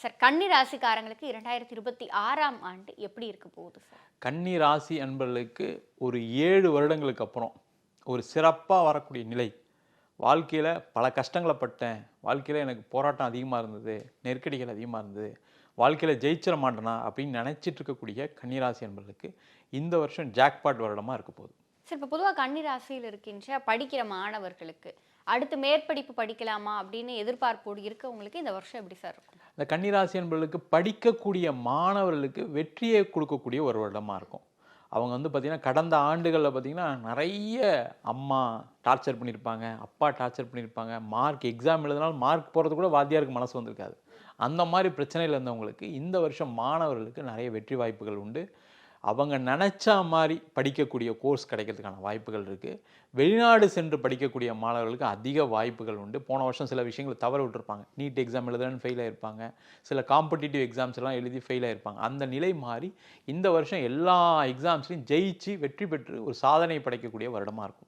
Sir கன்னி ராசிக்காரங்களுக்கு இரண்டாயிரத்தி இருபத்தி ஆறாம் ஆண்டு எப்படி இருக்க போகுது சார்? கன்னி ராசி அன்பர்களுக்கு ஒரு ஏழு வருடங்களுக்கு அப்புறம் ஒரு சிறப்பாக வரக்கூடிய நிலை. வாழ்க்கையில் பல கஷ்டங்களை பட்டேன். வாழ்க்கையில் எனக்கு போராட்டம் அதிகமாக இருந்தது நெருக்கடிகள் அதிகமாக இருந்தது. வாழ்க்கையில் ஜெயிச்சிட மாட்டேனா அப்படின்னு நினச்சிட்டு இருக்கக்கூடிய கன்னிராசி அன்பர்களுக்கு இந்த வருஷம் ஜாக்பாட் வருடமாக இருக்க போகுது. சார் இப்போ பொதுவாக கன்னி ராசியில் இருக்கின்ற படிக்கிற மாணவர்களுக்கு அடுத்து மேற்படிப்பு படிக்கலாமா அப்படின்னு எதிர்பார்ப்போடு இருக்கவங்களுக்கு இந்த வருஷம் எப்படி சார் இருக்கும்? இந்த கன்னிராசி என்பவர்களுக்கு படிக்கக்கூடிய மாணவர்களுக்கு வெற்றியை கொடுக்கக்கூடிய ஒரு வருடமாக இருக்கும். அவங்க வந்து பார்த்திங்கன்னா கடந்த ஆண்டுகளில் பார்த்திங்கன்னா நிறைய அம்மா டார்ச்சர் பண்ணியிருப்பாங்க அப்பா டார்ச்சர் பண்ணியிருப்பாங்க மார்க் எக்ஸாம் எழுதினாலும் மார்க் போகிறது கூட வாத்தியாருக்கு மனசு வந்திருக்காது. அந்த மாதிரி பிரச்சனையில் இருந்தவங்களுக்கு இந்த வருஷம் மாணவர்களுக்கு நிறைய வெற்றி வாய்ப்புகள் உண்டு. அவங்க நினச்சா மாதிரி படிக்கக்கூடிய கோர்ஸ் கிடைக்கிறதுக்கான வாய்ப்புகள் இருக்குது வெளிநாடு சென்று படிக்கக்கூடிய மாணவர்களுக்கு அதிக வாய்ப்புகள் உண்டு. போன வருஷம் சில விஷயங்களை தவற விட்டுருப்பாங்க. நீட் எக்ஸாம் எழுதுறேன்னு ஃபெயில் ஆகிருப்பாங்க சில காம்படிட்டிவ் எக்ஸாம்ஸ் எல்லாம் எழுதி ஃபெயில் ஆகிருப்பாங்க அந்த நிலை மாறி இந்த வருஷம் எல்லா எக்ஸாம்ஸ்லையும் ஜெயிச்சு வெற்றி பெற்று ஒரு சாதனை படைக்கக்கூடிய வருடமாக இருக்கும்.